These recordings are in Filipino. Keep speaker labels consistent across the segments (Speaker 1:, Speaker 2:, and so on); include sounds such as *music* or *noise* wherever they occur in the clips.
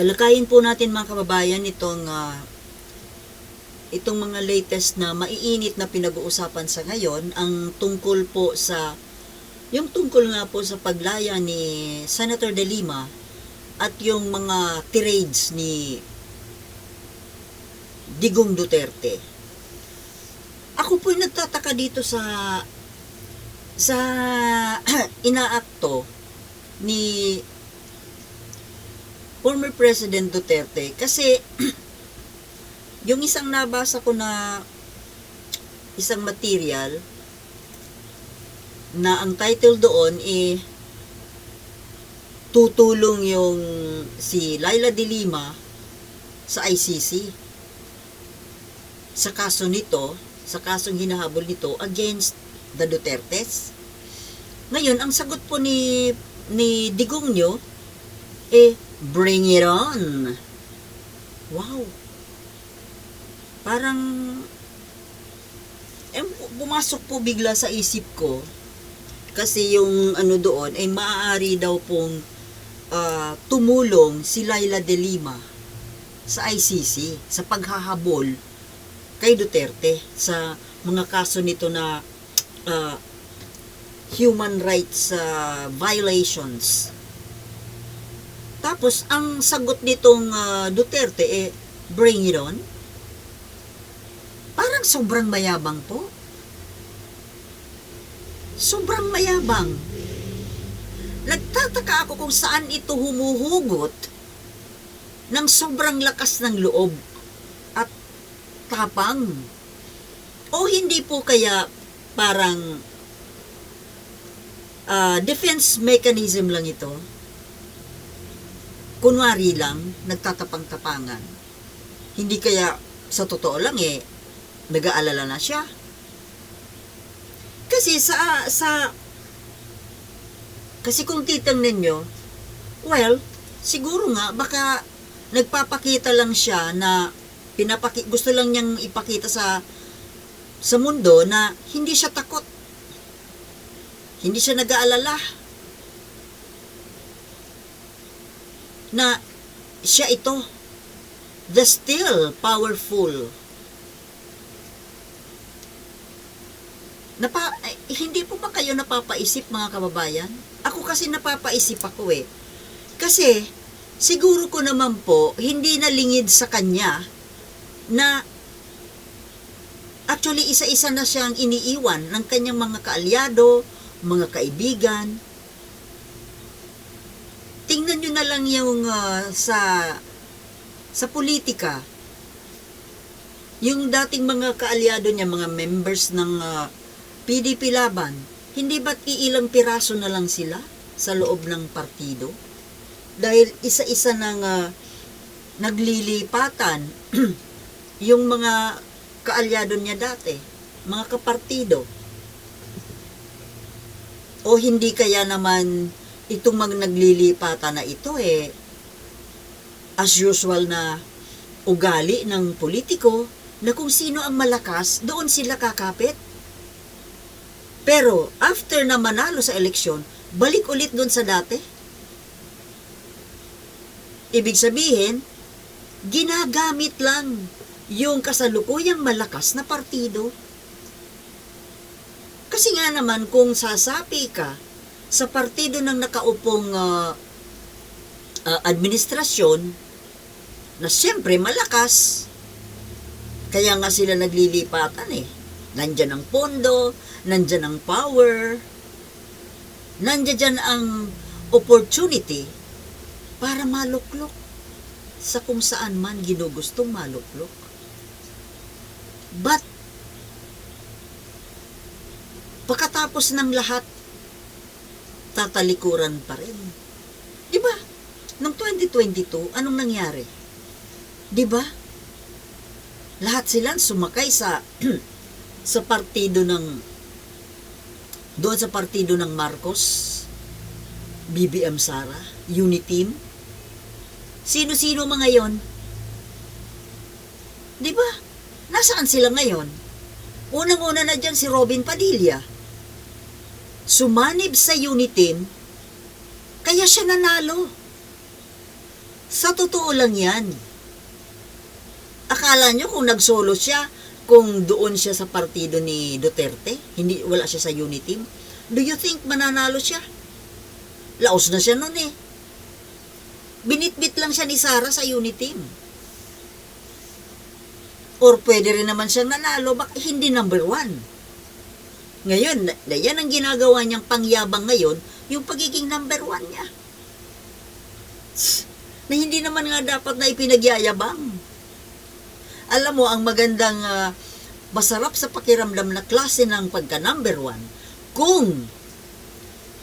Speaker 1: Talakayin po natin mga kababayan itong ah, itong mga latest na maiinit na pinag-uusapan sa ngayon ang tungkol po sa yung tungkol nga po sa paglaya ni Senator De Lima at yung mga tirades ni Digong Duterte. Ako po'y nagtataka dito sa sa *clears throat* inaakto ni former President Duterte kasi *clears throat* yung isang nabasa ko na isang material na ang title doon eh tutulong yung si Laila de Lima sa ICC sa kaso nito, sa kasong hinahabol nito against the Dutertes. Ngayon, ang sagot po ni ni Digong nyo, eh, bring it on. Wow. Parang, eh, pumasok po bigla sa isip ko, kasi yung ano doon, ay maaari daw pong ah, tumulong si Laila de Lima sa ICC, sa paghahabol kay Duterte sa mga kaso nito na ah, human rights ah, violations. Tapos, ang sagot nitong ah, Duterte, eh, bring it on. Parang sobrang mayabang po. Sobrang mayabang. Nagtataka ako kung saan ito humuhugot ng sobrang lakas ng loob at tapang. O hindi po kaya parang ah, defense mechanism lang ito? Kunwari lang, nagtatapang-tapangan. Hindi kaya sa totoo lang eh, nag-aalala na siya. Kasi sa, sa, kasi kung titingnan nyo, well, siguro nga, baka nagpapakita lang siya na pinapaki, gusto lang niyang ipakita sa sa mundo na hindi siya takot. Hindi siya nag-aalala. Na siya ito. The still powerful. Napa, eh, hindi po ba kayo napapaisip mga kababayan? Ako kasi napapaisip ako eh. Kasi, siguro ko naman po, hindi nalingid sa kanya na actually isa-isa na siyang iniiwan ng kanyang mga kaalyado, mga kaibigan. Tingnan nyo na lang yung ah, sa sa politika. Yung dating mga kaalyado niya, mga members ng ah, PDP Laban, hindi ba't iilang piraso na lang sila sa loob ng partido? Dahil isa-isa nang ah, naglilipatan *clears throat* yung mga kaalyado niya dati, mga kapartido. O hindi kaya naman itong mga naglilipatan na ito eh, as usual na ugali ng politiko, na kung sino ang malakas, doon sila kakapit. Pero, after na manalo sa eleksyon, balik ulit doon sa dati. Ibig sabihin, ginagamit lang yung kasalukuyang malakas na partido. Kasi nga naman, kung sasapi ka sa partido ng nakaupong ah, ah, administrasyon, na siyempre malakas, kaya nga sila naglilipatan eh. Nandyan ang pondo, nandyan ang power, nandyan dyan ang opportunity para maluklok sa kung saan man ginugustong maluklok. But, pagkatapos ng lahat, tatalikuran pa rin. Di ba? Noong 2022, anong nangyari? Di ba? Lahat sila sumakay sa *clears throat* sa partido ng doon sa partido ng Marcos, BBM Sara, Uniteam. Sino-sino mga yon? Di ba? Nasaan sila ngayon? Unang-una na dyan si Robin Padilla. Sumanib sa Uniteam, kaya siya nanalo. Sa totoo lang yan. Akala nyo kung nagsolo siya, kung doon siya sa partido ni Duterte, hindi wala siya sa unity team, do you think mananalo siya? Laos na siya noon eh. Binitbit lang siya ni Sara sa unity team. Or pwede rin naman siyang nanalo, bak hindi number one. Ngayon, yan ang ginagawa niyang pangyabang ngayon, yung pagiging number one niya. Na hindi naman nga dapat na ipinagyayabang. Alam mo, ang magandang ah, masarap sa pakiramdam na klase ng pagka number one, kung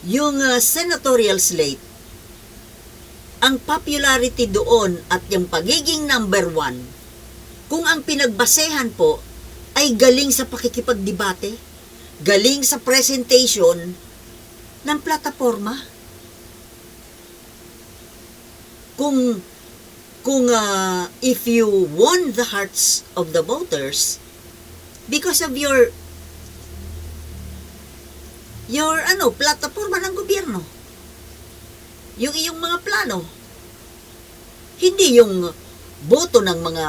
Speaker 1: yung ah, senatorial slate, ang popularity doon at yung pagiging number one, kung ang pinagbasehan po ay galing sa pakikipagdebate, galing sa presentation ng plataforma. Kung kung ah, if you won the hearts of the voters because of your your ano plataforma ng gobyerno yung iyong mga plano hindi yung boto ng mga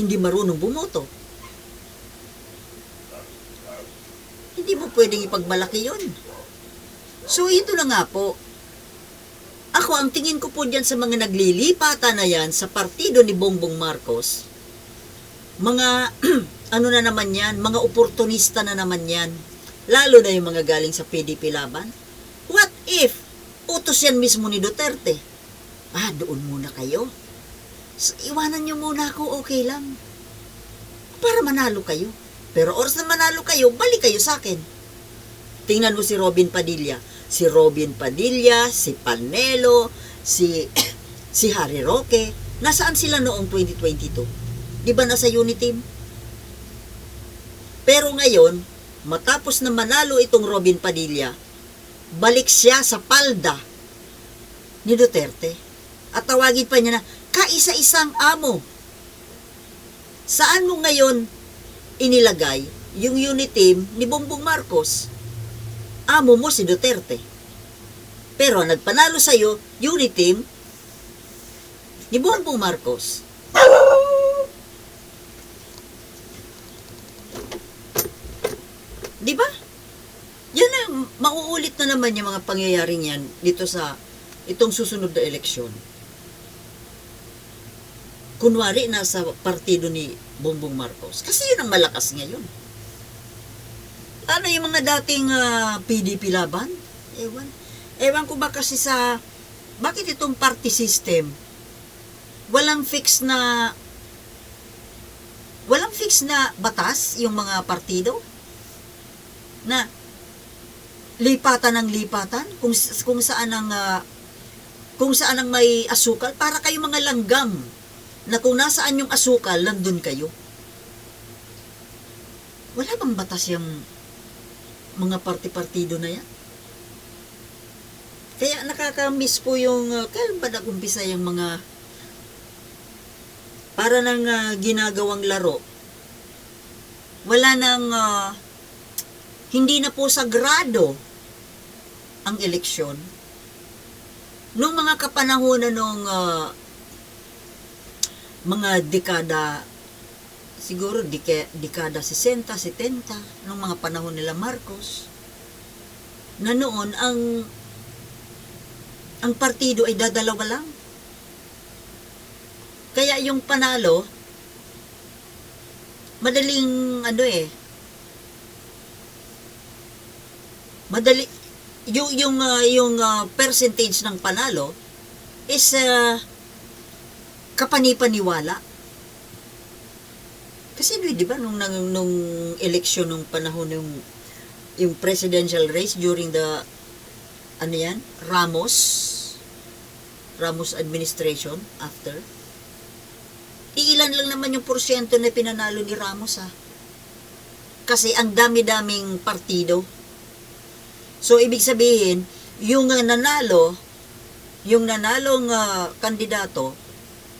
Speaker 1: hindi marunong bumoto hindi mo pwedeng ipagmalaki yun so ito na nga po ako, ang tingin ko po dyan sa mga naglilipatan na yan sa partido ni Bongbong Marcos, mga, *clears throat* ano na naman yan, mga oportunista na naman yan, lalo na yung mga galing sa PDP laban. What if, utos yan mismo ni Duterte? Ah, doon muna kayo. S- Iwanan nyo muna ako, okay lang. Para manalo kayo. Pero oras na manalo kayo, balik kayo sa akin. Tingnan mo si Robin Padilla. Si Robin Padilla, si Panelo, si *clears throat* si Harry Roque. Nasaan sila noong 2022? Di ba nasa unity team? Pero ngayon, matapos na manalo itong Robin Padilla, balik siya sa palda ni Duterte. At tawagin pa niya na, kaisa-isang amo. Saan mo ngayon inilagay yung unit team ni Bongbong Marcos? amo mo si Duterte. Pero nagpanalo sa'yo, unit team ni Bongbong Marcos. Di ba? Yan na, mauulit na naman yung mga pangyayaring yan dito sa itong susunod na eleksyon. Kunwari, nasa partido ni Bongbong Marcos. Kasi yun ang malakas ngayon. Ano yung mga dating ah, PDP laban? Ewan. Ewan ko ba kasi sa, bakit itong party system, walang fix na, walang fix na batas yung mga partido? Na, lipatan ng lipatan? Kung, kung saan ang, ah, kung saan ang may asukal, para kayo mga langgam, na kung nasaan yung asukal, nandun kayo. Wala bang batas yung mga party-partido na yan. Kaya nakaka-miss po yung, uh, kailan ba nag-umpisa yung mga para nang uh, ginagawang laro. Wala nang, uh, hindi na po sagrado ang eleksyon. Nung mga kapanahonan nung uh, mga dekada siguro dike, dekada 60, 70, nung mga panahon nila Marcos, na noon ang ang partido ay dadalawa lang. Kaya yung panalo, madaling ano eh, madali, yung, yung, ah, yung ah, percentage ng panalo is uh, kapanipaniwala. Kasi di ba nung nung, nung eleksyon nung panahon ng yung presidential race during the ano yan? Ramos Ramos administration after iilan lang naman yung porsyento na pinanalo ni Ramos ha. Kasi ang dami-daming partido. So ibig sabihin, yung uh, nanalo, yung nanalong uh, kandidato,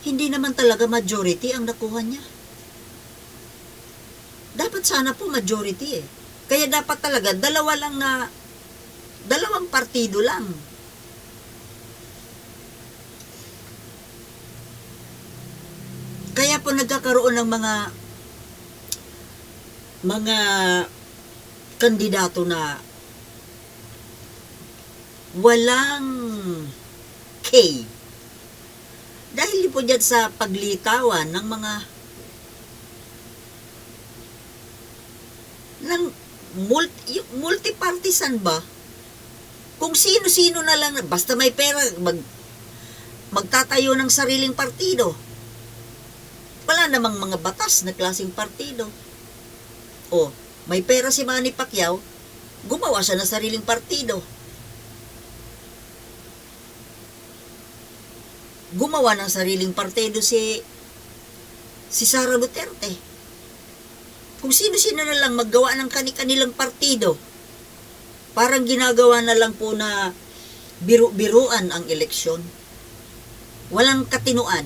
Speaker 1: hindi naman talaga majority ang nakuha niya. Dapat sana po majority eh. Kaya dapat talaga dalawa lang na dalawang partido lang. Kaya po nagkakaroon ng mga mga kandidato na walang K dahil po dyan sa paglitawan ng mga ng multi, multipartisan ba? Kung sino-sino na lang, basta may pera, mag, magtatayo ng sariling partido. Wala namang mga batas na klaseng partido. O, may pera si Manny Pacquiao, gumawa siya ng sariling partido. Gumawa ng sariling partido si si Sara Duterte. Kung sino-sino na lang maggawa ng kani-kanilang partido, parang ginagawa na lang po na biru-biruan ang eleksyon. Walang katinuan.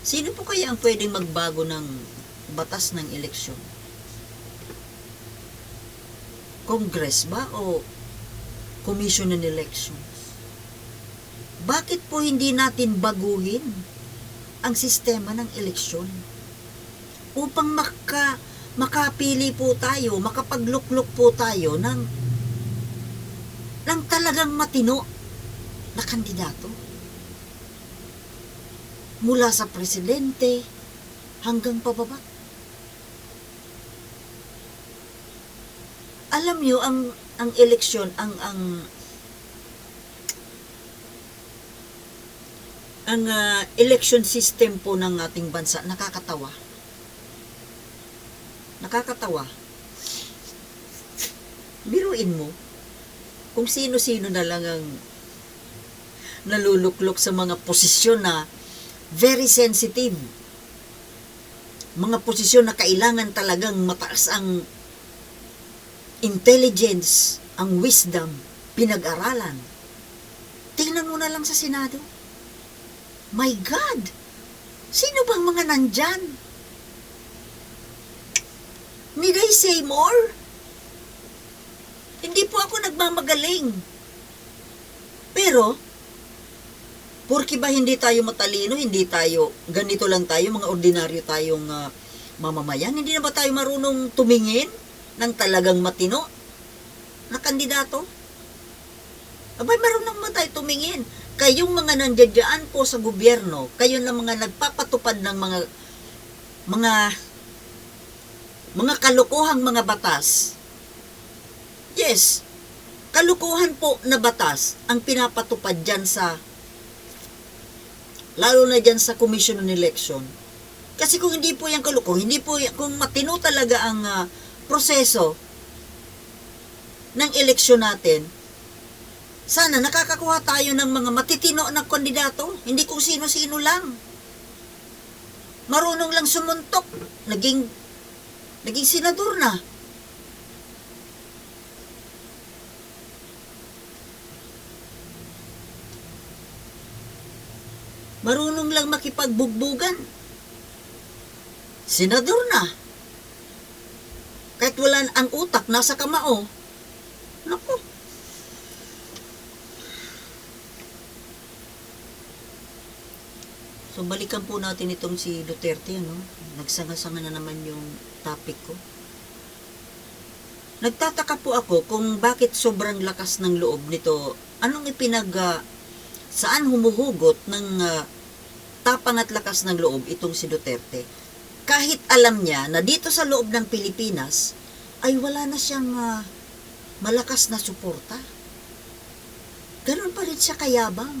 Speaker 1: Sino po kaya ang pwedeng magbago ng batas ng eleksyon? Congress ba o Commission on Elections? Bakit po hindi natin baguhin ang sistema ng eleksyon? Upang maka, makapili po tayo, makapagluklok po tayo ng, ng talagang matino na kandidato mula sa presidente hanggang pababa. Alam niyo ang ang eleksyon, ang ang ang ah, election system po ng ating bansa nakakatawa. Nakakatawa. Biruin mo kung sino-sino na lang ang naluluklok sa mga posisyon na very sensitive. Mga posisyon na kailangan talagang mataas ang intelligence, ang wisdom, pinag-aralan. Tingnan mo na lang sa Senado. My God! Sino bang mga nandyan? Need I say more? Hindi po ako nagmamagaling. Pero, Porki ba hindi tayo matalino, hindi tayo, ganito lang tayo, mga ordinaryo tayong ah, mamamayan, hindi na ba tayo marunong tumingin ng talagang matino na kandidato? Abay, marunong ba tayo tumingin? Kayong mga nandiyadyaan po sa gobyerno, kayo na mga nagpapatupad ng mga mga mga kalukuhang mga batas. Yes, kalukuhan po na batas ang pinapatupad dyan sa lalo na dyan sa Commission on Election. Kasi kung hindi po yan kalukong, hindi po kung matino talaga ang ah, proseso ng eleksyon natin, sana nakakakuha tayo ng mga matitino na kandidato, hindi kung sino-sino lang. Marunong lang sumuntok, naging naging senador na. Marunong lang makipagbugbugan. Senador na. Kahit wala ang utak, nasa kamao. Naku. So, balikan po natin itong si Duterte, ano? Nagsanga-sanga na naman yung topic ko. Nagtataka po ako kung bakit sobrang lakas ng loob nito. Anong ipinag... ah, saan humuhugot ng ah, tapang at lakas ng loob itong si Duterte? Kahit alam niya na dito sa loob ng Pilipinas ay wala na siyang ah, malakas na suporta. Ganun pa rin siya kayabang.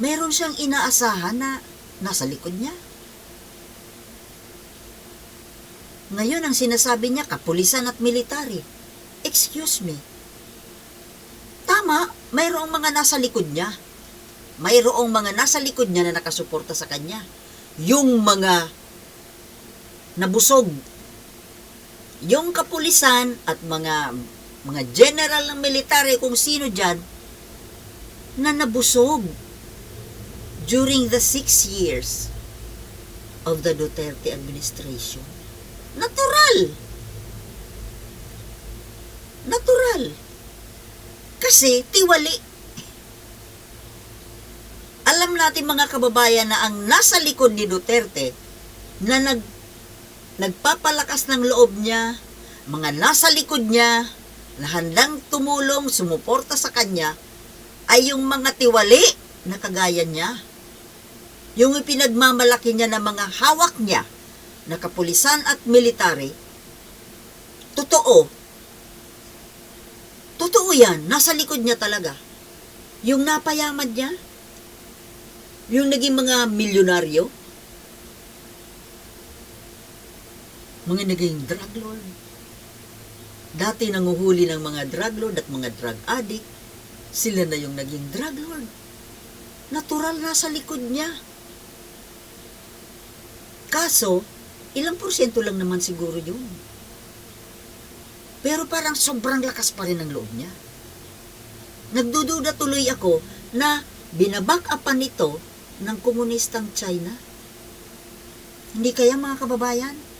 Speaker 1: Meron siyang inaasahan na nasa likod niya. Ngayon ang sinasabi niya, kapulisan at military. Excuse me. Tama, mayroong mga nasa likod niya. Mayroong mga nasa likod niya na nakasuporta sa kanya. Yung mga nabusog. Yung kapulisan at mga mga general ng military kung sino dyan na nabusog during the six years of the Duterte administration. Natural. Natural. Kasi tiwali. alam natin mga kababayan na ang nasa likod ni Duterte na nag nagpapalakas ng loob niya, mga nasa likod niya, na handang tumulong, sumuporta sa kanya, ay yung mga tiwali na kagaya niya. Yung ipinagmamalaki niya ng mga hawak niya na kapulisan at military, totoo. Totoo yan, nasa likod niya talaga. Yung napayaman niya, yung naging mga milyonaryo, mga naging drug lord. Dati nanguhuli ng mga drug lord at mga drug addict, sila na yung naging drug lord. Natural na sa likod niya. Kaso, ilang porsyento lang naman siguro yun. Pero parang sobrang lakas pa rin ang loob niya. Nagdududa tuloy ako na binabak upan nito ng komunistang China. Hindi kaya mga kababayan?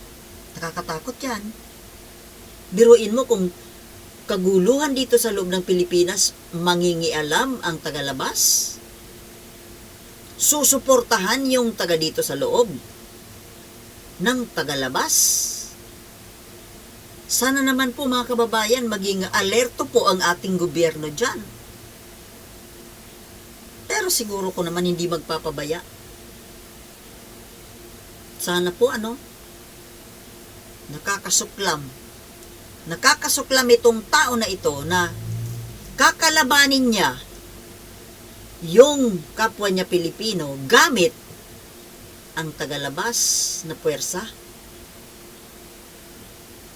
Speaker 1: Nakakatakot yan. Biruin mo kung kaguluhan dito sa loob ng Pilipinas, mangingialam ang tagalabas. Susuportahan yung taga dito sa loob ng tagalabas. Sana naman po mga kababayan, maging alerto po ang ating gobyerno dyan. Pero siguro ko naman hindi magpapabaya. Sana po ano, nakakasuklam. Nakakasuklam itong tao na ito na kakalabanin niya yung kapwa niya Pilipino gamit ang tagalabas na puwersa.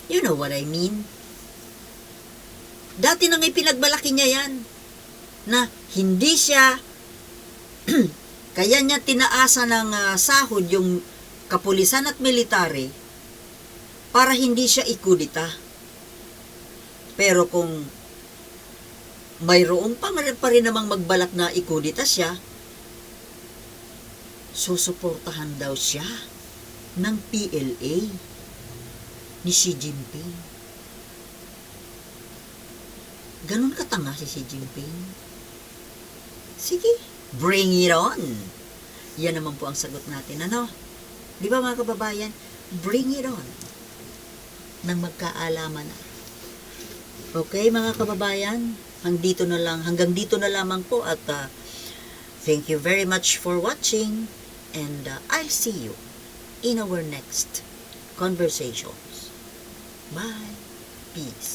Speaker 1: You know what I mean? Dati nang ipinagbalaki niya yan na hindi siya *clears throat* kaya niya tinaasa ng ah, sahod yung kapulisan at military para hindi siya ikudita. Pero kung mayroong pa, pa rin namang magbalak na ikudita siya, susuportahan daw siya ng PLA ni Xi Jinping. Ganon katanga si Xi Jinping. Sige, bring it on. Yan naman po ang sagot natin. Ano? Di ba mga kababayan? Bring it on. Nang magkaalaman na. Okay, mga kababayan? Hanggang dito na lang, hanggang dito na lamang po at ah, thank you very much for watching and uh, I'll see you in our next conversations. Bye. Peace.